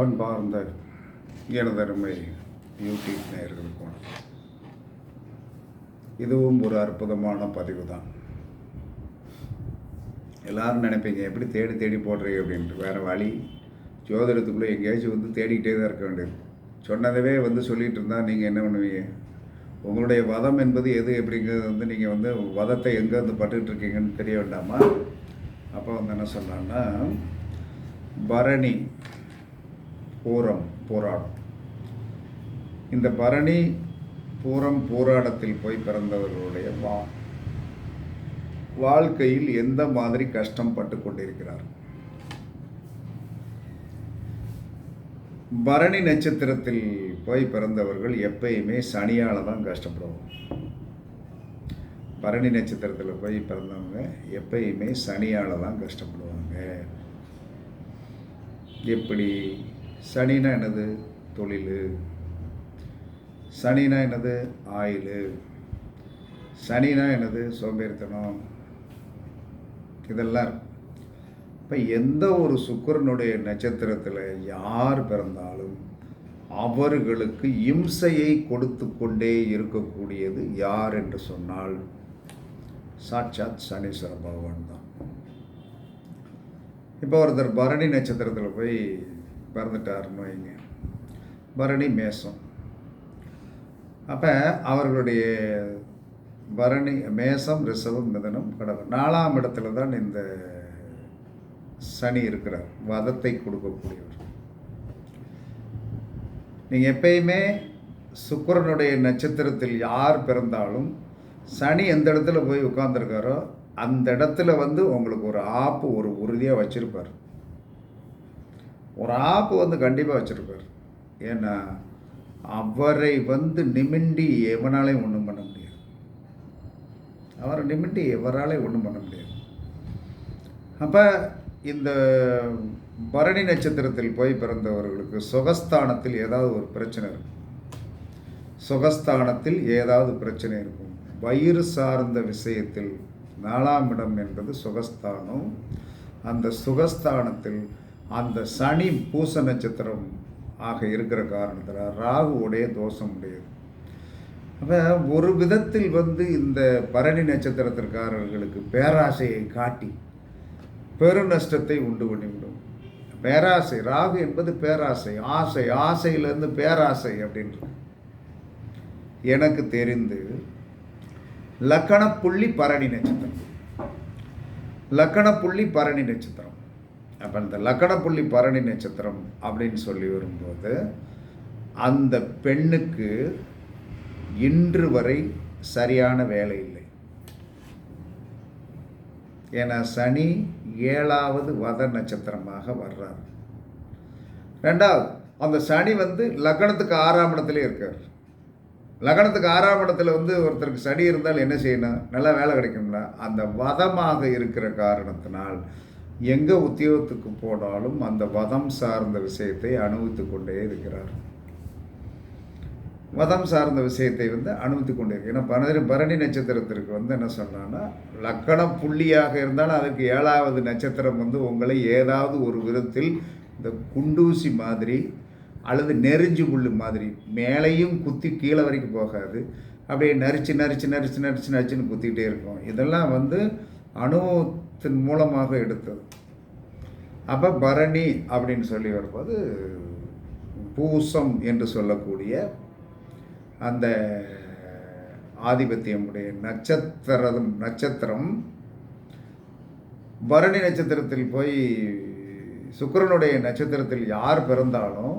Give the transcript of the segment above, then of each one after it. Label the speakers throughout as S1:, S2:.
S1: அன்பார்ந்த எனதருமை யூடியூப் நேயர்களுக்கு வணக்கம். இதுவும் ஒரு அற்புதமான பதிவு தான் எல்லாரும் நினைப்பீங்க எப்படி தேடி தேடி போடுறீங்க அப்படின்ட்டு. வேறு வழி ஜோதிடத்துக்குள்ளே எங்கேயாச்சும் வந்து தேடிக்கிட்டே தான் இருக்க வேண்டியது. சொன்னதவே வந்து சொல்லிகிட்டு இருந்தால் நீங்கள் என்ன பண்ணுவீங்க? உங்களுடைய வதம் என்பது எது எப்படிங்கிறது வந்து நீங்கள் வந்து வதத்தை எங்கே வந்து பட்டுக்கிட்டு இருக்கீங்கன்னு தெரிய வேண்டாமா? அப்போ வந்து என்ன சொன்னான்னா பரணி பூரம் போராடம். இந்த பரணி பூரம் போராடத்தில் போய் பிறந்தவர்களுடைய வா வாழ்க்கையில் எந்த மாதிரி கஷ்டம் பட்டு கொண்டிருக்கிறார்? பரணி நட்சத்திரத்தில் போய் பிறந்தவர்கள் எப்பயுமே சனியால் தான் கஷ்டப்படுவாங்க. பரணி நட்சத்திரத்தில் போய் பிறந்தவங்க எப்பயுமே சனியால் தான் கஷ்டப்படுவாங்க. எப்படி? சனினா என்னது? தொழில். சனினா என்னது? ஆயில். சனினா என்னது? சோம்பேறித்தனம். இதெல்லாம் இப்போ எந்த ஒரு சுக்கிரனுடைய நட்சத்திரத்தில் யார் பிறந்தாலும் அவர்களுக்கு இம்சையை கொடுத்து கொண்டே இருக்கக்கூடியது யார் என்று சொன்னால் சாட்சாத் சனீஸ்வர பகவான் தான். இப்போ ஒருத்தர் பரணி நட்சத்திரத்தில் போய் பிறந்துட்டாருன்னு வைங்க. பரணி மேசம். அப்போ அவர்களுடைய பரணி மேசம் ரிசவம் மிதனம் கடகம் நாலாம் இடத்துல தான் இந்த சனி இருக்கிறார். வதத்தை கொடுக்கக்கூடியவர். நீங்கள் எப்பயுமே சுக்கரனுடைய நட்சத்திரத்தில் யார் பிறந்தாலும் சனி எந்த இடத்துல போய் உட்காந்துருக்காரோ அந்த இடத்துல வந்து உங்களுக்கு ஒரு ஆப்பு ஒரு உறுதியாக வச்சுருப்பார். ஒரு ஆப்பு வந்து கண்டிப்பாக வச்சுருப்பார். ஏன்னா அவரை வந்து நிமிண்டி எவனாலையும் ஒன்றும் பண்ண முடியாது. அவரை நிமிண்டி எவராலையும் ஒன்றும் பண்ண முடியாது. அப்போ இந்த பரணி நட்சத்திரத்தில் போய் பிறந்தவர்களுக்கு சுகஸ்தானத்தில் ஏதாவது ஒரு பிரச்சனை இருக்கும். சுகஸ்தானத்தில் ஏதாவது பிரச்சனை இருக்கும். வயிறு சார்ந்த விஷயத்தில் நாலாம் இடம் என்பது சுகஸ்தானம். அந்த சுகஸ்தானத்தில் அந்த சனி பூச நட்சத்திரம் ஆக இருக்கிற காரணத்தில் ராகுவுடைய தோஷம் உடையது. அப்போ ஒரு விதத்தில் வந்து இந்த பரணி நட்சத்திரத்திற்காரர்களுக்கு பேராசையை காட்டி பெருநஷ்டத்தை உண்டு பண்ணிவிடும். பேராசை ராகு என்பது பேராசை ஆசை ஆசையிலேருந்து பேராசை அப்படின்றது. எனக்கு தெரிந்து லக்கணப்புள்ளி பரணி நட்சத்திரம். லக்கணப்புள்ளி பரணி நட்சத்திரம். அப்போ இந்த லக்கணப்புள்ளி பரணி நட்சத்திரம் அப்படின்னு சொல்லி வரும்போது அந்த பெண்ணுக்கு இன்று வரை சரியான வேலை இல்லை. ஏன்னா சனி ஏழாவது வத நட்சத்திரமாக வர்றார். ரெண்டாவது அந்த சனி வந்து லக்னத்துக்கு ஆறாம் இடத்துல இருக்கார். லக்னத்துக்கு ஆறாம் இடத்துல வந்து ஒருத்தருக்கு சனி இருந்தால் என்ன செய்யணும்? நல்லா வேலை கிடைக்கும்ல? அந்த வதமாக இருக்கிற காரணத்தினால் எங்கே உத்தியோகத்துக்கு போனாலும் அந்த வதம் சார்ந்த விஷயத்தை அனுபவித்து கொண்டே இருக்கிறார். மதம் சார்ந்த விஷயத்தை வந்து அனுமதி கொண்டிருக்கு ஏன்னா பரணி பரணி நட்சத்திரத்திற்கு வந்து என்ன சொன்னான்னா லக்கணம் புள்ளியாக இருந்தாலும் அதுக்கு ஏழாவது நட்சத்திரம் வந்து உங்களை ஏதாவது ஒரு விதத்தில் இந்த குண்டூசி மாதிரி அல்லது நெறிஞ்சு புல்லு மாதிரி மேலேயும் குத்தி கீழே வரைக்கும் போகாது. அப்படியே நரிச்சு நரிச்சு நரிச்சு நரிச்சு நரிச்சுன்னு குத்திக்கிட்டே இருக்கும். இதெல்லாம் வந்து அனுபவத்தின் மூலமாக எடுத்தது. அப்போ பரணி அப்படின்னு சொல்லி வரும்போது பூசம் என்று சொல்லக்கூடிய அந்த ஆதிபத்தியமுடைய நட்சத்திரம் நட்சத்திரம். பரணி நட்சத்திரத்தில் போய் சுக்கரனுடைய நட்சத்திரத்தில் யார் பிறந்தாலும்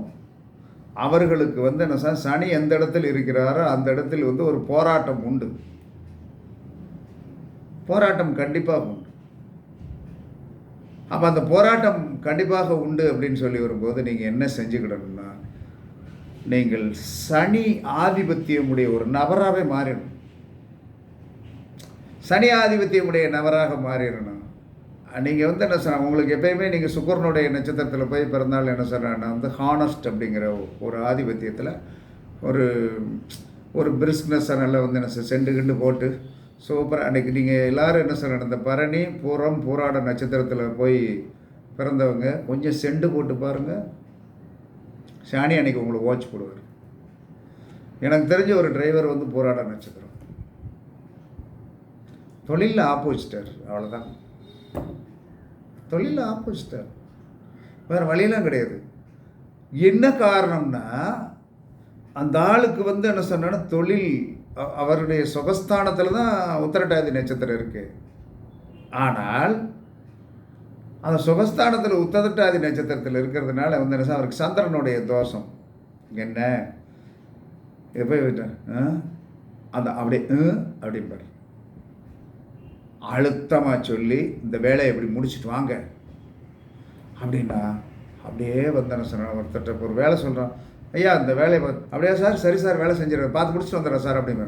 S1: அவர்களுக்கு வந்து என்ன சனி எந்த இடத்தில் இருக்கிறாரோ அந்த இடத்தில் வந்து ஒரு போராட்டம் உண்டு. போராட்டம் கண்டிப்பாக உண்டு. அப்போ அந்த போராட்டம் கண்டிப்பாக உண்டு அப்படின்னு சொல்லி வரும்போது நீங்கள் என்ன செஞ்சுக்கிடணும்னா நீங்கள் சனி ஆதிபத்தியமுடைய ஒரு நபராகவே மாறிடணும். சனி ஆதிபத்தியமுடைய நபராக மாறிடணும் நீங்கள் வந்து என்ன சொன்ன உங்களுக்கு எப்பயுமே நீங்கள் சுக்கரனுடைய நட்சத்திரத்தில் போய் பிறந்தாலும் என்ன சொல்கிறேன்னா வந்து ஹானஸ்ட் அப்படிங்கிற ஒரு ஆதிபத்தியத்தில் ஒரு ஒரு பிரிஸ்னஸ் நல்லா வந்து என்ன சொல் செண்டு கிண்டு போட்டு சூப்பராக அன்றைக்கி நீங்கள் எல்லோரும் என்ன சொல்லணும் இந்த பரணி பூரம் பூராட நட்சத்திரத்தில் போய் பிறந்தவங்க கொஞ்சம் செண்டு போட்டு பாருங்கள் சாணி அன்னைக்கு உங்களுக்கு ஓச்சு போடுவார். எனக்கு தெரிஞ்ச ஒரு டிரைவர் வந்து போராட நட்சத்திரம். தொழிலில் ஆப்போசிட்டர் அவ்வளோதான் தொழிலில் ஆப்போசிட்டர் வேறு வழியெல்லாம் கிடையாது. என்ன காரணம்னா அந்த ஆளுக்கு வந்து என்ன சொன்னா தொழில் அவருடைய சுகஸ்தானத்தில் தான் உத்தரட்டாதி நட்சத்திரம் இருக்குது ஆனால் அந்த சுகஸ்தானத்தில் உத்தரட்டாதி நட்சத்திரத்தில் இருக்கிறதுனால வந்து என்ன அவருக்கு சந்திரனுடைய தோஷம். என்ன? எப்போ விட்டார் அந்த அப்படியே "ம்" அப்படிம்பார். அழுத்தமாக சொல்லி இந்த வேலையை இப்படி முடிச்சிட்டு வாங்க. அப்படின்னா அப்படியே வந்தன சொன்ன ஒருத்தர்கிட்ட ஒரு வேலை சொல்கிறான் ஐயா இந்த வேலையை பார்த்து அப்படியே சார்? சரி சார் வேலை செஞ்சிடறேன். பார்த்து முடிச்சுட்டு வந்துடுறேன் சார் அப்படிங்க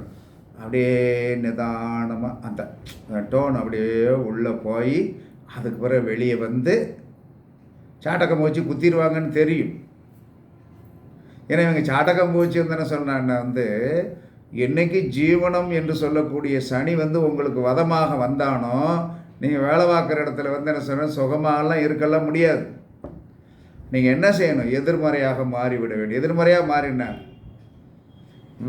S1: அப்படியே நிதானமாக அந்த டோன் அப்படியே உள்ளே போய் அதுக்கு பிறகு வெளியே வந்து சாட்டக்கம் வச்சு குத்திடுவாங்கன்னு தெரியும். ஏன்னா இவங்க சாட்டகம் பூச்சி வந்து என்ன சொன்னான்னா வந்து என்னைக்கு ஜீவனம் என்று சொல்லக்கூடிய சனி வந்து உங்களுக்கு வதமாக வந்தானோ நீங்கள் வேலை பார்க்குற இடத்துல வந்து என்ன சொன்ன சுகமாகலாம் இருக்கலாம் முடியாது. நீங்கள் என்ன செய்யணும்? எதிர்மறையாக மாறிவிட வேண்டும். எதிர்மறையாக மாறினா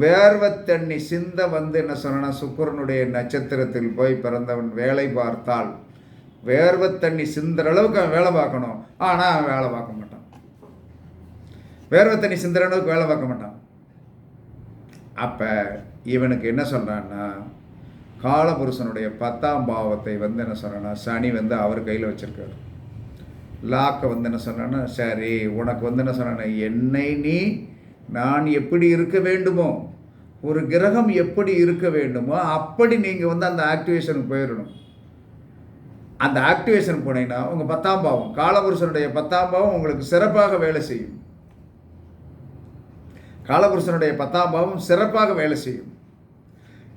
S1: வேர்வை தண்ணி சிந்த வந்து என்ன சொன்னா சுக்கரனுடைய நட்சத்திரத்தில் போய் பிறந்தவன் வேலை பார்த்தால் வேர்வை தண்ணி சிந்துற அளவுக்கு அவன் வேலை பார்க்கணும். ஆனால் அவன் வேலை பார்க்க மாட்டான். வேர்வை தண்ணி சிந்துற அளவுக்கு வேலை பார்க்க மாட்டான். அப்போ இவனுக்கு என்ன சொல்கிறான்னா காலபுருஷனுடைய பத்தாம் பாவத்தை வந்து என்ன சொல்கிறேன்னா சனி வந்து அவர் கையில் வச்சிருக்காரு. லாக்கை வந்து என்ன சொன்னான்னா சரி உனக்கு வந்து என்ன சொன்னா என்னை நீ நான் எப்படி இருக்க வேண்டுமோ ஒரு கிரகம் எப்படி இருக்க வேண்டுமோ அப்படி நீங்கள் வந்து அந்த ஆக்டிவேஷனுக்கு போயிடணும். அந்த ஆக்டிவேஷன் போனீங்கன்னா உங்கள் பத்தாம் பாவம் காலபுருஷனுடைய பத்தாம் பாவம் உங்களுக்கு சிறப்பாக வேலை செய்யும். காலபுருஷனுடைய பத்தாம் பாவம் சிறப்பாக வேலை செய்யும்.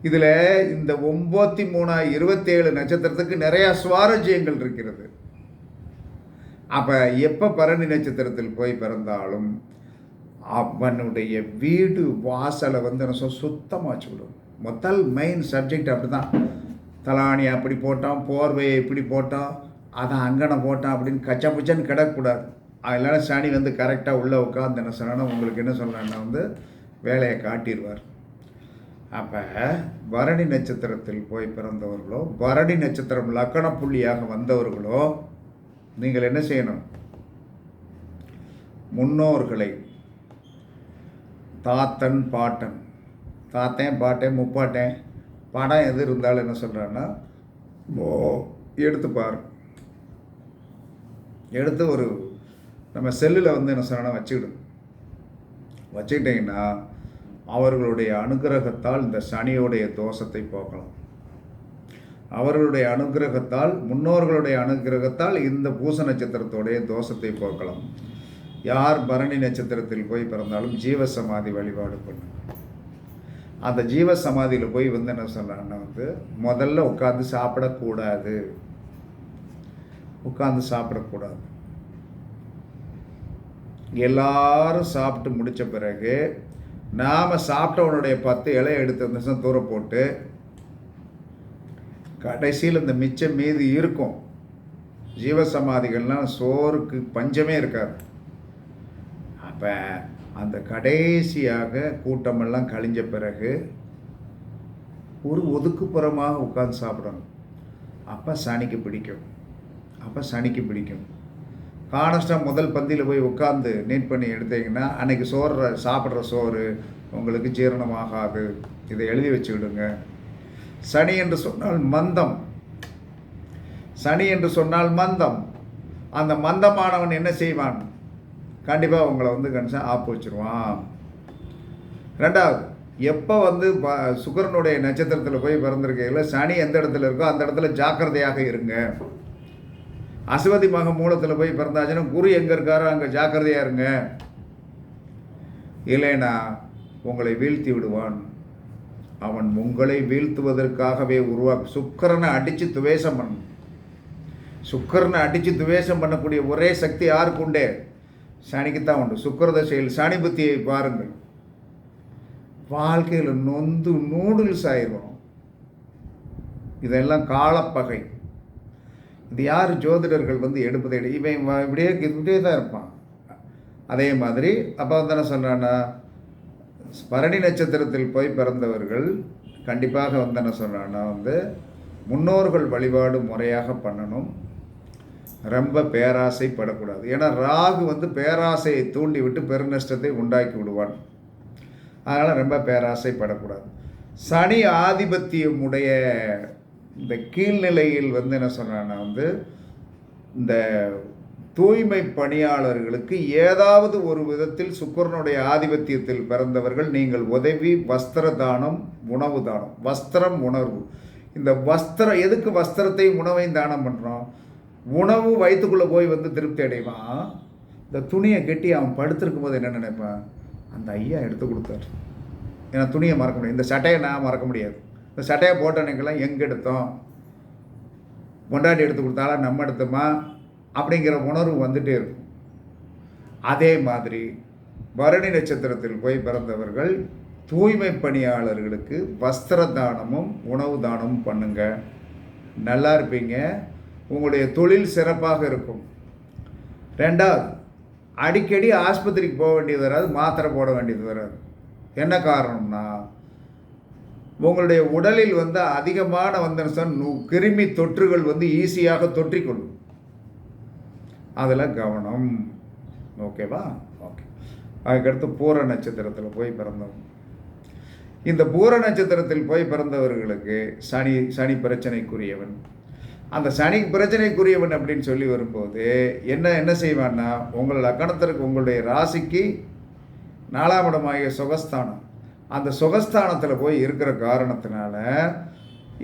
S1: இதில் இந்த ஒம்பத்தி மூணா இருபத்தேழு நட்சத்திரத்துக்கு நிறையா சுவாரஸ்யங்கள் இருக்கிறது. அப்போ எப்போ பரணி நட்சத்திரத்தில் போய் பிறந்தாலும் அவனுடைய வீடு வாசலை வந்து என்ன சொல் சுத்தமாக வச்சுவிடும் முதல் மெயின் சப்ஜெக்ட் அப்படி தான் தலாணி அப்படி போட்டான் போர்வையை இப்படி போட்டான் அதை அங்கனை போட்டான் அப்படின்னு கச்சா புச்சான்னு கிடக்கக்கூடாது. அதனால சனி வந்து கரெக்டாக உள்ளே உட்காந்து என்ன சொன்னா உங்களுக்கு என்ன சொல்லணும்னா வந்து வேலையை காட்டிடுவார். அப்போ பரணி நட்சத்திரத்தில் போய் பிறந்தவர்களோ பரணி நட்சத்திரம் லக்கண புள்ளியாக வந்தவர்களோ நீங்கள் என்ன செய்யணும்? முன்னோர்களை தாத்தன் பாட்டன். தாத்தன் பாட்டன் முப்பாட்டன். படம் எது இருந்தாலும் என்ன சொல்கிறான்னா ஓ எடுத்து பாரு எடுத்து ஒரு நம்ம செல்லில் வந்து என்ன சொன்னா வச்சுக்கிடும். வச்சுக்கிட்டிங்கன்னா அவர்களுடைய அனுகிரகத்தால் இந்த சனியோடைய தோஷத்தை போக்கலாம் அவர்களுடைய அனுகிரகத்தால் முன்னோர்களுடைய அனுகிரகத்தால் இந்த பூச நட்சத்திரத்தோடைய தோஷத்தை போக்கலாம். யார் பரணி நட்சத்திரத்தில் போய் பிறந்தாலும் ஜீவசமாதி வழிபாடு பண்ணு. அந்த ஜீவ சமாதியில் போய் வந்து என்ன சொல்கிறாங்கன்னா வந்து முதல்ல உட்காந்து சாப்பிடக்கூடாது. உட்காந்து சாப்பிடக்கூடாது. எல்லாரும் சாப்பிட்டு முடித்த பிறகு நாம் சாப்பிட்டவனுடைய பத்து இலையை எடுத்து அந்த தூரம் போட்டு கடைசியில் இந்த மிச்சம் மீது இருக்கும். ஜீவசமாதிகள்லாம் சோறுக்கு பஞ்சமே இருக்காது. அப்போ அந்த கடைசியாக கூட்டமெல்லாம் கழிஞ்ச பிறகு ஒரு ஒதுக்குப்புறமாக உட்காந்து சாப்பிடணும். அப்போ சனிக்கு பிடிக்கும். அப்போ சனிக்கு பிடிக்கும். கானஸ்டாக முதல் பந்தியில் போய் உட்காந்து நீட் பண்ணி எடுத்தீங்கன்னா அன்றைக்கி சோறு சாப்பிட்ற சோறு உங்களுக்கு ஜீரணமாகாது. இதை எழுதி வச்சுக்கிடுங்க. சனி என்று சொன்னால் மந்தம். சனி என்று சொன்னால் மந்தம். அந்த மந்தமானவன் என்ன செய்வான்? கண்டிப்பாக உங்களை வந்து கணிச்சா ஆப்பு வச்சிருவான். ரெண்டாவது எப்போ வந்து ப சுக்கரனுடைய நட்சத்திரத்தில் போய் பிறந்திருக்கையில் சனி எந்த இடத்துல இருக்கோ அந்த இடத்துல ஜாக்கிரதையாக இருங்க. அசுவதி மக மூலத்தில் போய் பிறந்தாச்சுன்னா குரு எங்கே இருக்காரோ அங்கே ஜாக்கிரதையாக இருங்க. இல்லைன்னா உங்களை வீழ்த்தி விடுவான். அவன் உங்களை வீழ்த்துவதற்காகவே உருவாக்கு சுக்கரனை அடித்து துவேஷம் பண்ண. சுக்கரனை அடித்து துவேஷம் பண்ணக்கூடிய ஒரே சக்தி யாருக்கு உண்டே சனிக்குத்தான் உண்டு. சுக்கர தசையில் சனி புத்தியை பாருங்கள். வாழ்க்கையில் நொந்து நூடுல்ஸ் ஆயிரும். இதெல்லாம் காலப்பகை. இது யார் ஜோதிடர்கள் வந்து எடுப்பதை இவன் இப்படியே இப்படியே தான் இருப்பான். அதே மாதிரி அப்போ வந்து சொல்கிறான்னா ஸ்மரணி நட்சத்திரத்தில் போய் பிறந்தவர்கள் கண்டிப்பாக வந்து என்ன சொல்கிறான்னா வந்து முன்னோர்கள் வழிபாடு முறையாக பண்ணணும். ரொம்ப பேராசைப்படக்கூடாது. ஏன்னா ராகு வந்து பேராசையை தூண்டி விட்டு பெருநஷ்டத்தை உண்டாக்கி விடுவான். அதனால் ரொம்ப பேராசைப்படக்கூடாது. சனி ஆதிபத்தியமுடைய இந்த கீழ்நிலையில் வந்து என்ன சொன்னான்னா வந்து இந்த தூய்மை பணியாளர்களுக்கு ஏதாவது ஒரு விதத்தில் சுக்கரனுடைய ஆதிபத்தியத்தில் பிறந்தவர்கள் நீங்கள் உதவி வஸ்திர தானம் உணவு தானம். வஸ்திரம் உணர்வு. இந்த வஸ்திரம் எதுக்கு வஸ்திரத்தையும் உணவையும் தானம் பண்ணுறோம் உணவு வயிற்றுக்குள்ளே போய் வந்து திருப்தி அடைவான் இந்த துணியை கட்டி அவன் படுத்திருக்கும் போது என்ன நினைப்பான்? அந்த ஐயா எடுத்து கொடுத்தாரு. ஏன்னா துணியை மறக்க முடியாது. இந்த சட்டையை நான் மறக்க முடியாது. இந்த சட்டையை போட்டனைக்கெல்லாம் எங்கே எடுத்தோம்? கொண்டாடி எடுத்து கொடுத்தாலும் நம்ம எடுத்தோமா? அப்படிங்கிற உணர்வு வந்துட்டே இருக்கும். அதே மாதிரி பரணி நட்சத்திரத்தில் போய் பிறந்தவர்கள் தூய்மை பணியாளர்களுக்கு வஸ்திர தானமும் உணவு தானமும் பண்ணுங்க. நல்லா இருப்பீங்க. உங்களுடைய தொழில் சிறப்பாக இருக்கும். ரெண்டாவது அடிக்கடி ஆஸ்பத்திரிக்கு போக வேண்டியது வராது மாத்திரை போட வேண்டியது வராது. என்ன காரணம்னா உங்களுடைய உடலில் வந்து அதிகமான வந்து கிருமி தொற்றுகள் வந்து ஈஸியாக தொற்றிக்கொள்ளும். அதில் கவனம். ஓகேவா ஓகே அதுக்கடுத்து பூர நட்சத்திரத்தில் போய் பிறந்தவங்க இந்த பூர நட்சத்திரத்தில் போய் பிறந்தவர்களுக்கு சனி சனி பிரச்சனைக்குரியவன். அந்த சனி பிரச்சனைக்குரியவன் அப்படின்னு சொல்லி வரும்போது என்ன என்ன செய்வான்னா உங்கள் லக்கணத்திற்கு உங்களுடைய ராசிக்கு நாலாம் இடமாகிய சுகஸ்தானம். அந்த சுகஸ்தானத்தில் போய் இருக்கிற காரணத்தினால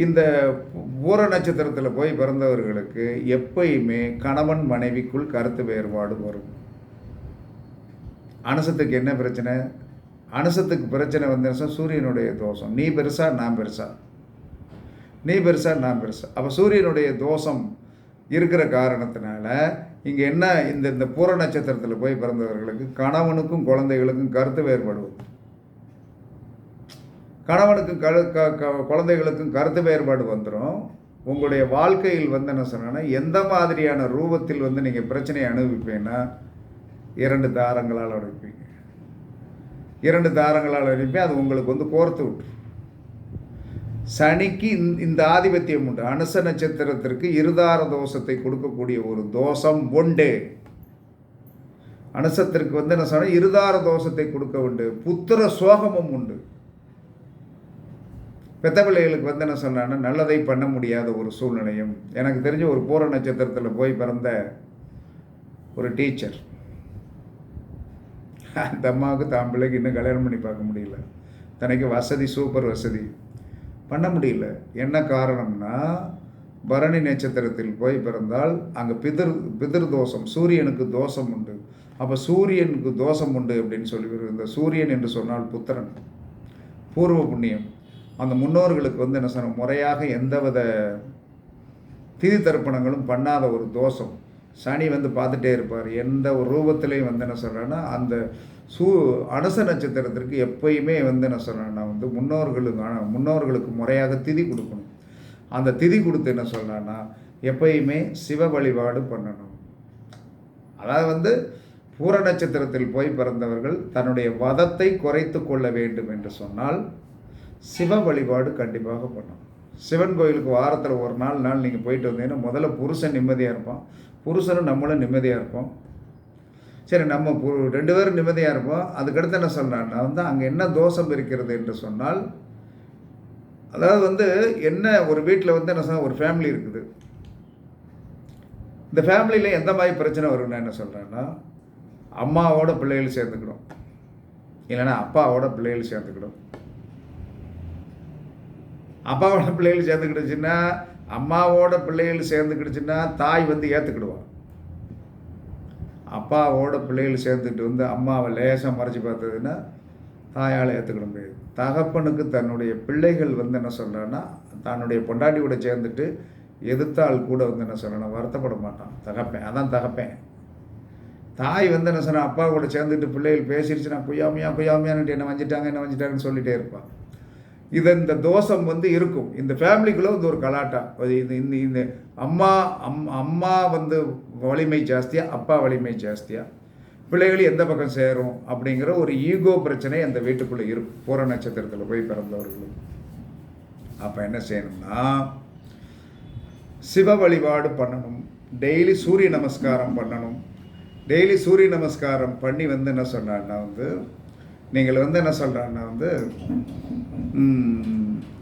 S1: இந்த பூர நட்சத்திரத்தில் போய் பிறந்தவர்களுக்கு எப்பயுமே கணவன் மனைவிக்குள் கருத்து வேறுபாடு வரும். அனுசத்துக்கு என்ன பிரச்சனை? அனுசத்துக்கு பிரச்சனை வந்து சூரியனுடைய தோஷம். நீ பெருசா நான் பெருசா? நீ பெருசா நான் பெருசா? அப்போ சூரியனுடைய தோஷம் இருக்கிற காரணத்தினால இங்கே என்ன இந்த இந்த பூர நட்சத்திரத்தில் போய் பிறந்தவர்களுக்கு கணவனுக்கும் குழந்தைகளுக்கும் கருத்து வேறுபாடு கணவனுக்கும் கரு க க- குழந்தைகளுக்கும் கருத்து வேறுபாடு வந்துடும் உங்களுடைய வாழ்க்கையில் வந்து என்ன சொன்னேன்னா எந்த மாதிரியான ரூபத்தில் வந்து நீங்கள் பிரச்சனையை அனுபவிப்பீங்கன்னா இரண்டு தாரங்களால் அனுப்பீங்க இரண்டு தாரங்களால் அனுப்பி அது உங்களுக்கு வந்து கோர்த்து விட்டு சனிக்கு இந்த- இந்த ஆதிபத்தியம் உண்டு. அனுச நட்சத்திரத்திற்கு இருதார தோஷத்தை கொடுக்கக்கூடிய ஒரு தோஷம் உண்டு. அனுசத்திற்கு வந்து என்ன சொன்னால் இருதார தோஷத்தை கொடுக்க உண்டு. புத்திர சோகமும் உண்டு. பெத்த பிள்ளைகளுக்கு வந்து என்ன சொன்னான்னா நல்லதை பண்ண முடியாத ஒரு சூழ்நிலையும் எனக்கு தெரிஞ்ச ஒரு பூர நட்சத்திரத்தில் போய் பிறந்த ஒரு டீச்சர். அந்த அம்மாவுக்கு தான் பிள்ளைக்கு இன்னும் கல்யாணம் பண்ணி பார்க்க முடியல. தனக்கு வசதி சூப்பர் வசதி. பண்ண முடியல. என்ன காரணம்னா பரணி நட்சத்திரத்தில் போய் பிறந்தால் அங்கே பிதிர் பிதிர் தோஷம் சூரியனுக்கு தோஷம் உண்டு. அப்போ சூரியனுக்கு தோஷம் உண்டு அப்படின்னு சொல்லி இந்த சூரியன் என்று சொன்னால் புத்திரன். பூர்வ புண்ணியம். அந்த முன்னோர்களுக்கு வந்து என்ன சொன்ன முறையாக எந்தவித திதி தர்ப்பணங்களும் பண்ணாத ஒரு தோஷம். சனி வந்து பார்த்துட்டே இருப்பார். எந்த ஒரு ரூபத்திலையும் வந்து என்ன சொல்கிறேன்னா அந்த சூ அனுச நட்சத்திரத்திற்கு எப்பயுமே வந்து என்ன சொல்கிறேன்னா வந்து முன்னோர்களுக்கு முன்னோர்களுக்கு முறையாக திதி கொடுக்கணும். அந்த திதி கொடுத்து என்ன சொல்கிறேன்னா எப்பயுமே சிவ வழிபாடு பண்ணணும். அதாவது வந்து பூர நட்சத்திரத்தில் போய் பிறந்தவர்கள் தன்னுடைய வதத்தை குறைத்து கொள்ள வேண்டும் என்று சொன்னால் சிவ வழிபாடு கண்டிப்பாக பண்ணணும் சிவன் கோயிலுக்கு வாரத்தில் ஒரு நாள் நாள் நீங்கள் போயிட்டு வந்தீங்கன்னா முதல்ல புருஷன் நிம்மதியாக இருப்போம் புருஷனும் நம்மளும் நிம்மதியாக இருப்போம். சரி நம்ம பு- ரெண்டு பேரும் நிம்மதியாக இருப்போம். அதுக்கடுத்து என்ன சொல்கிறான்னா வந்து அங்கே என்ன தோஷம் இருக்கிறது என்று சொன்னால் அதாவது வந்து என்ன ஒரு வீட்டில் வந்து என்ன சொன்ன ஒரு ஃபேமிலி இருக்குது. இந்த ஃபேமிலியில் எந்த மாதிரி பிரச்சனை வரும்னா என்ன சொல்கிறேன்னா அம்மாவோட பிள்ளைகள் சேர்ந்துக்கிடும். இல்லைன்னா அப்பாவோட பிள்ளைகள் சேர்ந்துக்கிடும். அப்பாவோட பிள்ளைகள் சேர்ந்துக்கிடுச்சுன்னா அம்மாவோட பிள்ளைகள் சேர்ந்துக்கிடுச்சுன்னா தாய் வந்து ஏற்றுக்கிடுவான் அப்பாவோட பிள்ளைகள் சேர்ந்துட்டு வந்து அம்மாவை லேசாக மறைச்சி பார்த்ததுன்னா தாயால் ஏற்றுக்கிட முடியாது. தகப்பனுக்கு தன்னுடைய பிள்ளைகள் வந்து என்ன சொல்கிறேன்னா தன்னுடைய பொண்டாட்டியோட சேர்ந்துட்டு எதிர்த்தால் கூட வந்து என்ன சொல்லணும் வருத்தப்பட மாட்டான். தகப்பேன் அதான் தகப்பேன். தாய் வந்து என்ன சொன்னால் அப்பா கூட சேர்ந்துட்டு பிள்ளைகள் பேசிடுச்சுன்னா குய்யாமையா குய்யாமையான்ட்டு என்ன வஞ்சிட்டாங்க என்ன வஞ்சிட்டாங்கன்னு சொல்லிட்டே இருப்பான். இது இந்த தோஷம் வந்து இருக்கும். இந்த ஃபேமிலிக்குள்ளே வந்து ஒரு கலாட்டா. இது இந்த இந்த அம்மா அம் அம்மா வந்து வலிமை ஜாஸ்தியாக அப்பா வலிமை ஜாஸ்தியாக பிள்ளைகள் எந்த பக்கம் சேரும் அப்படிங்கிற ஒரு ஈகோ பிரச்சனை அந்த வீட்டுக்குள்ளே இருக்கும் பூர நட்சத்திரத்தில் போய் பிறந்தவர்களும் அப்போ என்ன செய்யணும்னா சிவ வழிபாடு பண்ணணும். டெய்லி சூரிய நமஸ்காரம் பண்ணணும். டெய்லி சூரிய நமஸ்காரம் பண்ணி வந்து என்ன சொன்னான்னா வந்து நீங்கள் வந்து என்ன சொல்கிறாங்கன்னா வந்து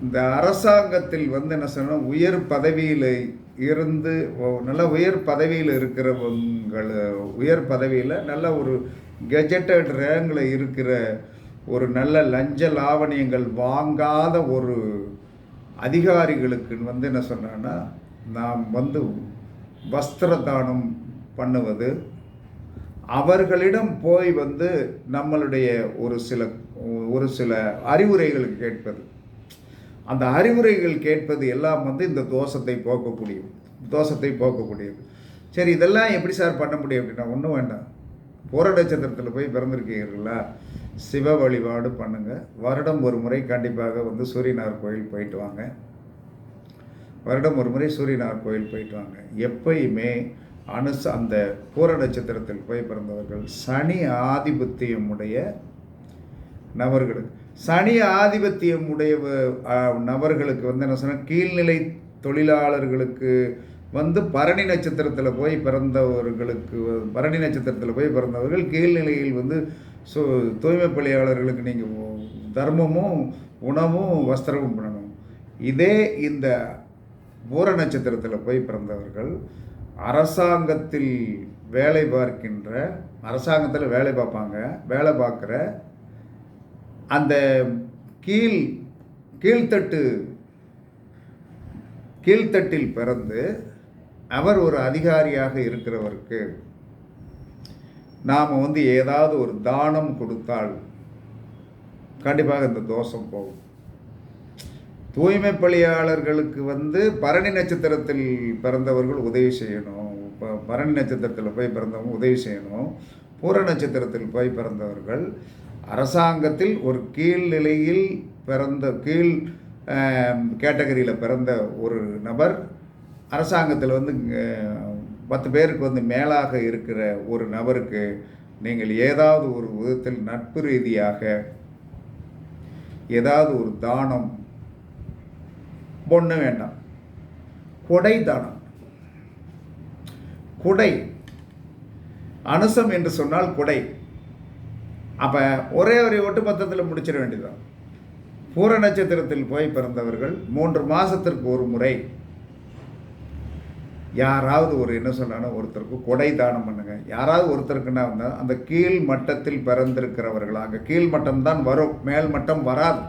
S1: இந்த அரசாங்கத்தில் வந்து என்ன சொல்லணும் உயர் பதவியில் இருந்து நல்ல உயர் பதவியில் இருக்கிறவங்கள உயர் பதவியில் நல்ல ஒரு கெஜெட்டட் ரேங்கில் இருக்கிற ஒரு நல்ல லஞ்ச லாவணியங்கள் வாங்காத ஒரு அதிகாரிகளுக்கு வந்து என்ன சொன்னான்னா நாம் வந்து வஸ்திர தானம் பண்ணுவது அவர்களிடம் போய் வந்து நம்மளுடைய ஒரு சில ஒரு சில அறிவுரைகள் கேட்பது. அந்த அறிவுரைகள் கேட்பது எல்லாம் வந்து இந்த தோஷத்தை போக்கக்கூடியது. தோஷத்தை போக்கக்கூடியது. சரி இதெல்லாம் எப்படி சார் பண்ண முடியும் அப்படின்னா ஒன்றும் வேண்டாம். பூர நட்சத்திரத்தில் போய் பிறந்திருக்கீங்களா சிவ வழிபாடு பண்ணுங்கள் வருடம் ஒரு முறை கண்டிப்பாக வந்து சூரியனார் கோயில் போயிட்டு வாங்க. வருடம் ஒரு முறை சூரியனார் கோயில் போயிட்டு வாங்க. எப்பயுமே அனுச அந்த பூர நட்சத்திரத்தில் போய் பிறந்தவர்கள் சனி ஆதிபத்தியம் உடைய நபர்களுக்கு சனி ஆதிபத்தியம் உடைய நபர்களுக்கு வந்து என்ன சொன்னால் கீழ்நிலை தொழிலாளர்களுக்கு வந்து பரணி நட்சத்திரத்தில் போய் பிறந்தவர்களுக்கு பரணி நட்சத்திரத்தில் போய் பிறந்தவர்கள் கீழ்நிலையில் வந்து ஸோ தூய்மை பணியாளர்களுக்கு நீங்கள் தர்மமும் உணவும் வஸ்திரமும் பண்ணணும். இதே இந்த பூர நட்சத்திரத்தில் போய் பிறந்தவர்கள் அரசாங்கத்தில் வேலை பார்க்கின்ற அரசாங்கத்தில் வேலை பார்ப்பாங்க வேலை பார்க்குற அந்த கீழ் கீழ்த்தட்டு கீழ்த்தட்டில் பிறந்து அவர் ஒரு அதிகாரியாக இருக்கிறவருக்கு நாம் வந்து ஏதாவது ஒரு தானம் கொடுத்தால் கண்டிப்பாக இந்த தோஷம் போகும். தூய்மை பணியாளர்களுக்கு வந்து பரணி நட்சத்திரத்தில் பிறந்தவர்கள் உதவி செய்யணும். இப்போ பரணி நட்சத்திரத்தில் போய் பிறந்தவங்க உதவி செய்யணும். பூர நட்சத்திரத்தில் போய் பிறந்தவர்கள் அரசாங்கத்தில் ஒரு கீழ்நிலையில் பிறந்த கீழ் கேட்டகரியில் பிறந்த ஒரு நபர் அரசாங்கத்தில் வந்து பத்து பேருக்கு வந்து மேலாக இருக்கிற ஒரு நபருக்கு நீங்கள் ஏதாவது ஒரு விதத்தில் நட்பு ரீதியாக ஏதாவது ஒரு தானம் பொண்ணு வேண்டாம். கொடை தானம். குடை. அனுசம் என்று சொன்னால் குடை. அப்போ ஒரே ஒரு ஒட்டுமொத்தத்தில் முடிச்சிட வேண்டியதுதான். பூர நட்சத்திரத்தில் போய் பிறந்தவர்கள் மூன்று மாதத்திற்கு ஒரு முறை யாராவது ஒரு என்ன சொன்னாலும் ஒருத்தருக்கு கொடை தானம் பண்ணுங்க. யாராவது ஒருத்தருக்குன்னா வந்தால் அந்த கீழ் மட்டத்தில் பிறந்திருக்கிறவர்களாக கீழ் மட்டம் தான் வரும் மேல் மட்டம் வராது.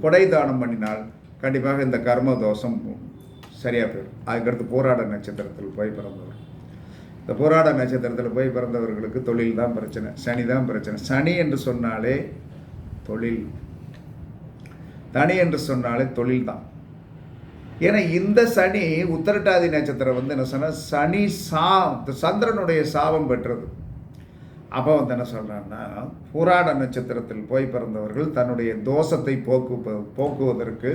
S1: கொடை தானம் பண்ணினால் கண்டிப்பாக இந்த கர்ம தோஷம் சரியாக போயிடும். அதுக்கடுத்து போராட நட்சத்திரத்தில் போய் பிறந்தவர். இந்த போராட நட்சத்திரத்தில் போய் பிறந்தவர்களுக்கு தொழில் தான் பிரச்சனை. சனி தான் பிரச்சனை. சனி என்று சொன்னாலே தொழில். தனி என்று சொன்னாலே தொழில் தான். ஏன்னா இந்த சனி உத்தரட்டாதி நட்சத்திரம் வந்து என்ன சொன்னால் சனி சா சந்திரனுடைய சாபம் பெற்றது. அப்போ வந்து என்ன சொல்கிறான்னா புராட நட்சத்திரத்தில் போய் பிறந்தவர்கள் தன்னுடைய தோஷத்தை போக்கு போக்குவதற்கு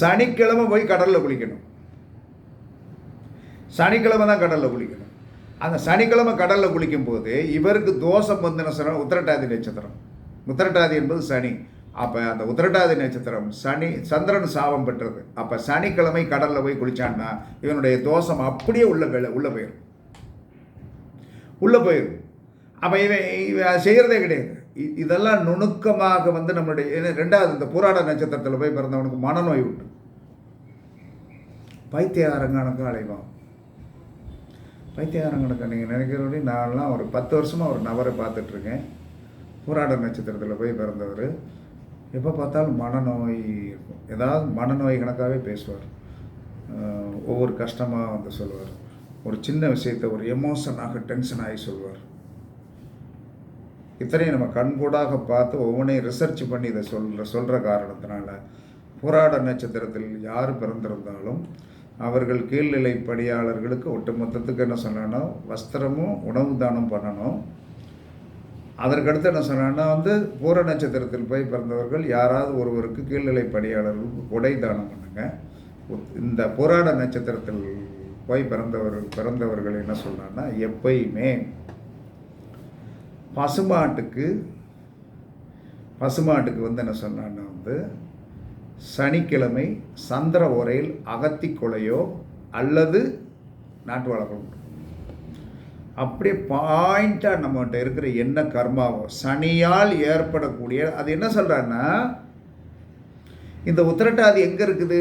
S1: சனிக்கிழமை போய் கடலில் குளிக்கணும். சனிக்கிழமை தான் கடலில் குளிக்கணும். அந்த சனிக்கிழமை கடலில் குளிக்கும் போது இவருக்கு தோஷம் வந்து என்ன உத்திரட்டாதி நட்சத்திரம். உத்திரட்டாதி என்பது சனி. அப்போ அந்த உத்திரட்டாதி நட்சத்திரம் சனி சந்திரன் சாபம் பெற்றது. அப்போ சனிக்கிழமை கடலில் போய் குளித்தான்னா இவனுடைய தோஷம் அப்படியே உள்ள வெள்ள உள்ளே போயிடும் உள்ளே போயிடும் அப்போ இவன் இவன் செய்கிறதே கிடையாது. இதெல்லாம் நுணுக்கமாக வந்து நம்மளுடைய ரெண்டாவது இந்த புராட நட்சத்திரத்தில் போய் பிறந்தவனுக்கு மனநோய் உண்டு. பைத்தியகாரங்கனுக்கு அலைவான். பைத்தியகாரங்களுக்கு நீங்கள் நினைக்கிறபடி நான்லாம் ஒரு பத்து வருஷமாக ஒரு நபரை பார்த்துட்ருக்கேன். பூராட நட்சத்திரத்தில் போய் பிறந்தவர். எப்போ பார்த்தாலும் மனநோய் இருக்கும். ஏதாவது மனநோய் கணக்காகவே பேசுவார். ஒவ்வொரு கஷ்டமாக வந்து சொல்லுவார் ஒரு சின்ன விஷயத்தை ஒரு எமோஷனாக டென்ஷன் ஆகி சொல்வார். இத்தனையும் நம்ம கண்கூடாக பார்த்து ஒவ்வொன்றையும் ரிசர்ச் பண்ணி இதை சொல்கிற சொல்கிற காரணத்தினால புராட நட்சத்திரத்தில் யார் பிறந்திருந்தாலும் அவர்கள் கீழ்நிலை பணியாளர்களுக்கு ஒட்டுமொத்தத்துக்கு என்ன சொல்லணும் வஸ்திரமும் உணவு தானம் பண்ணணும். அதற்கடுத்து என்ன சொன்னா வந்து பூர நட்சத்திரத்தில் போய் பிறந்தவர்கள் யாராவது ஒருவருக்கு கீழ்நிலை பணியாளர்களுக்கு கொடை தானம் பண்ணுங்க. இந்த போராட நட்சத்திரத்தில் போய் பிறந்தவர் பிறந்தவர்கள் என்ன சொன்னான்னா எப்பயுமே பசுமாட்டுக்கு பசுமாட்டுக்கு வந்து என்ன சொன்னான்னா வந்து சனிக்கிழமை சந்திர உரையில் அகத்தி கொலையோ அல்லது நாட்டு வளர்க்கணும் அப்படியே பாயிண்ட்டாக நம்மகிட்ட இருக்கிற என்ன கர்மாவோ சனியால் ஏற்படக்கூடிய அது என்ன சொல்கிறான்னா இந்த உத்திரட்டாதி எங்கே இருக்குது?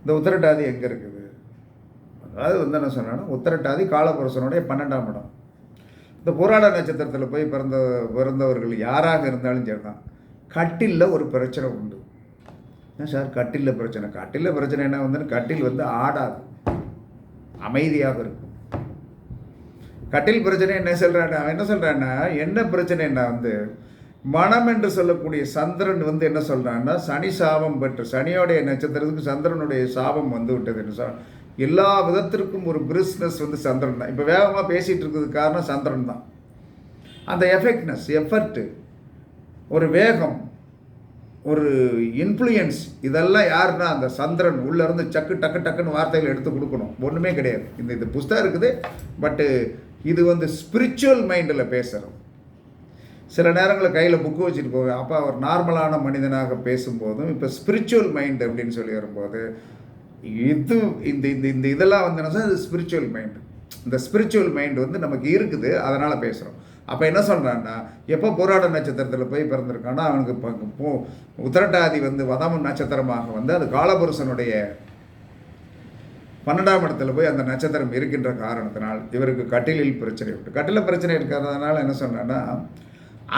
S1: இந்த உத்திரட்டாதி எங்கே இருக்குது? அதாவது வந்து என்ன சொன்னா உத்திரட்டாதி காலபுரசனுடைய பன்னெண்டாம் இடம். இந்த போராட நட்சத்திரத்தில் போய் பிறந்த பிறந்தவர்கள் யாராக இருந்தாலும் சரி தான் கட்டிலில் ஒரு பிரச்சனை உண்டு. என்ன சார்? கட்டிலில் பிரச்சனை. கட்டிலில் பிரச்சனை என்ன வந்து கட்டில் வந்து ஆடாது. அமைதியாக இருக்கும். கட்டில் பிரச்சனை என்ன சொல்கிறான் அவன் என்ன சொல்கிறான்னா என்ன பிரச்சனைன்னா வந்து மனம் என்று சொல்லக்கூடிய சந்திரன் வந்து என்ன சொல்கிறான்னா சனி சாபம் பெற்று சனியோடைய நட்சத்திரத்துக்கு சந்திரனுடைய சாபம் வந்து விட்டது. என்ன சொல் எல்லா விதத்திற்கும் ஒரு பிரிஸ்னஸ் வந்து சந்திரன் தான். இப்போ வேகமாக பேசிகிட்டு இருக்கிறதுக்கு காரணம் சந்திரன் தான். அந்த எஃபெக்ட்னஸ் எஃபர்ட்டு ஒரு வேகம் ஒரு இன்ஃப்ளூயன்ஸ் இதெல்லாம் யாருன்னா அந்த சந்திரன். உள்ளேருந்து சக்கு டக்கு டக்குன்னு வார்த்தைகள் எடுத்து கொடுக்கணும். ஒன்றுமே கிடையாது. இந்த இந்த புஸ்தகம் இருக்குது. பட்டு இது வந்து ஸ்பிரிச்சுவல் மைண்டில் பேசுகிறோம் சில நேரங்களில் கையில் புக்கு வச்சுட்டு போவேன். அப்போ அவர் நார்மலான மனிதனாக பேசும்போதும் இப்போ ஸ்பிரிச்சுவல் மைண்ட் அப்படின்னு சொல்லி வரும்போது இது இந்த இந்த இந்த இதெல்லாம் வந்து என்ன இது ஸ்பிரிச்சுவல் மைண்டு இந்த ஸ்பிரிச்சுவல் மைண்ட் வந்து நமக்கு இருக்குது அதனால் பேசுகிறோம் அப்போ என்ன சொல்கிறான்னா எப்போ போராட நட்சத்திரத்தில் போய் பிறந்திருக்கான்னா அவனுக்கு இப்போ போ உத்திரட்டாதி வந்து வதம நட்சத்திரமாக வந்து அது காலபுருஷனுடைய பன்னெண்டாம் இடத்துல போய் அந்த நட்சத்திரம் இருக்கின்ற காரணத்தினால் இவருக்கு கட்டிலில் பிரச்சனை உண்டு. கட்டில பிரச்சனை இருக்கிறதுனால என்ன சொன்னேன்னா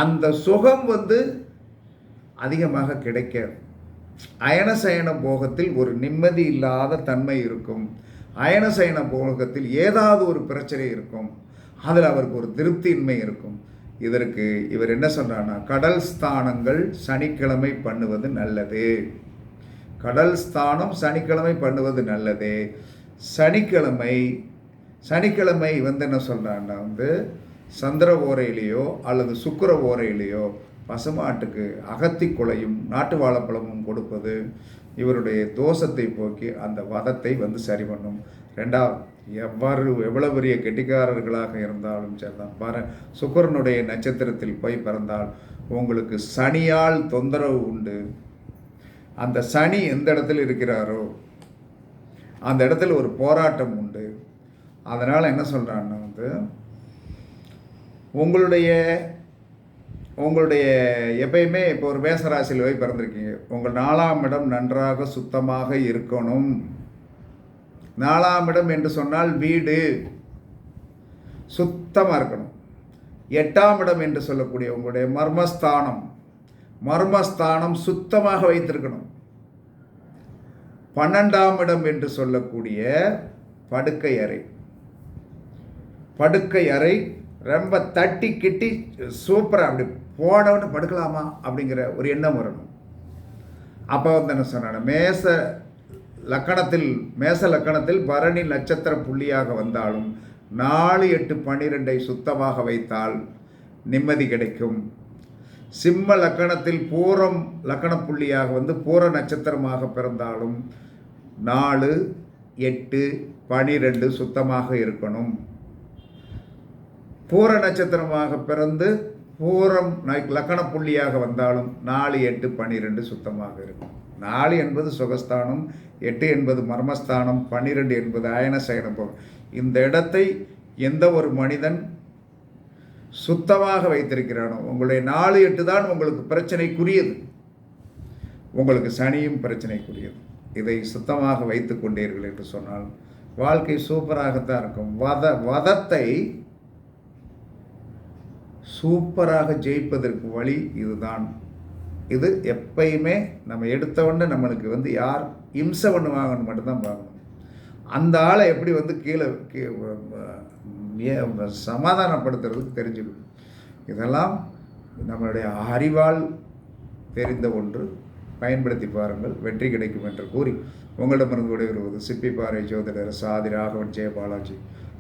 S1: அந்த சுகம் வந்து அதிகமாக கிடைக்காது. அயனசயன போகத்தில் ஒரு நிம்மதி இல்லாத தன்மை இருக்கும். அயனசயன போகத்தில் ஏதாவது ஒரு பிரச்சனை இருக்கும். அதில் அவருக்கு ஒரு திருப்தியின்மை இருக்கும். இதற்கு இவர் என்ன சொல்கிறாருன்னா கடல் ஸ்தானங்கள் சனிக்கிழமை பண்ணுவது நல்லது. கடல் ஸ்தானம் சனிக்கிழமை பண்ணுவது நல்லது. சனிக்கிழமை சனிக்கிழமை வந்து என்ன சொல்கிறான்னா வந்து சந்திர ஓரையிலேயோ அல்லது சுக்கர ஓரையிலேயோ பசுமாட்டுக்கு அகத்தி குலையும் நாட்டு வாழைப்பழமும் கொடுப்பது இவருடைய தோஷத்தை போக்கி அந்த வதத்தை வந்து சரி பண்ணும். ரெண்டாவது எவ்வாறு எவ்வளோ பெரிய கெட்டிக்காரர்களாக இருந்தாலும் சரிதான். பாரு சுக்கரனுடைய நட்சத்திரத்தில் போய் பிறந்தால் உங்களுக்கு சனியால் தொந்தரவு உண்டு. அந்த சனி எந்த இடத்துல இருக்கிறாரோ அந்த இடத்துல ஒரு போராட்டம் உண்டு. அதனால் என்ன சொல்கிறான்னா வந்து உங்களுடைய உங்களுடைய எப்பயுமே இப்போ ஒரு மேசராசியில் போய் பிறந்திருக்கீங்க. உங்கள் நாலாம் இடம் நன்றாக சுத்தமாக இருக்கணும். நாலாம் இடம் என்று சொன்னால் வீடு. சுத்தமாக இருக்கணும். எட்டாம் இடம் என்று சொல்லக்கூடிய உங்களுடைய மர்மஸ்தானம். மர்மஸ்தானம் சுத்தமாக வைத்திருக்கணும். பன்னெண்டாம் இடம் என்று சொல்லக்கூடிய படுக்கை அறை. படுக்கை அறை ரொம்ப தட்டி கிட்டி சூப்பராக அப்படி போனவொன்னு படுக்கலாமா அப்படிங்கிற ஒரு எண்ணம் வரணும். அப்போ வந்து என்ன சொன்னாங்க மேச லக்கணத்தில் மேச லக்கணத்தில் பரணி நட்சத்திர புள்ளியாக வந்தாலும் நாலு எட்டு பன்னிரெண்டை சுத்தமாக வைத்தால் நிம்மதி கிடைக்கும். சிம்ம லக்கணத்தில் பூரம் லக்கண புள்ளியாக வந்து பூர நட்சத்திரமாக பிறந்தாலும் நாலு எட்டு பனிரெண்டு சுத்தமாக இருக்கணும். பூர நட்சத்திரமாக பிறந்து பூரம் லக்கண புள்ளியாக வந்தாலும் நாலு எட்டு பன்னிரெண்டு சுத்தமாக இருக்கும். நாலு என்பது சுகஸ்தானம் எட்டு என்பது மர்மஸ்தானம் பன்னிரெண்டு என்பது அயன இந்த இடத்தை எந்த ஒரு மனிதன் சுத்தமாக வைத்திருக்கிறானோ உங்களுடைய நாலு எட்டு தான் உங்களுக்கு பிரச்சனைக்குரியது. உங்களுக்கு சனியும் பிரச்சனைக்குரியது. இதை சுத்தமாக வைத்து கொண்டீர்கள் என்று சொன்னால் வாழ்க்கை சூப்பராகத்தான் இருக்கும். வத வதத்தை சூப்பராக ஜெயிப்பதற்கு வழி இதுதான். இது எப்பயுமே நம்ம எடுத்தவொடனே நம்மளுக்கு வந்து யார் இம்சை பண்ணுவாங்கன்னு மட்டும்தான் பார்க்கணும். அந்த ஆளை எப்படி வந்து கீழே சமாதானப்படுத்துறதுக்கு தெரிஞ்சுக்கணும். இதெல்லாம் நம்மளுடைய அறிவால் தெரிந்த ஒன்று. பயன்படுத்தி பாருங்கள். வெற்றி கிடைக்கும் என்று கூறி உங்களிடமிருந்து விடைபெறுவது சிப்பிப்பாறை ஜோதிடர் சாதி ராகவன் ஜெயபாலாஜி.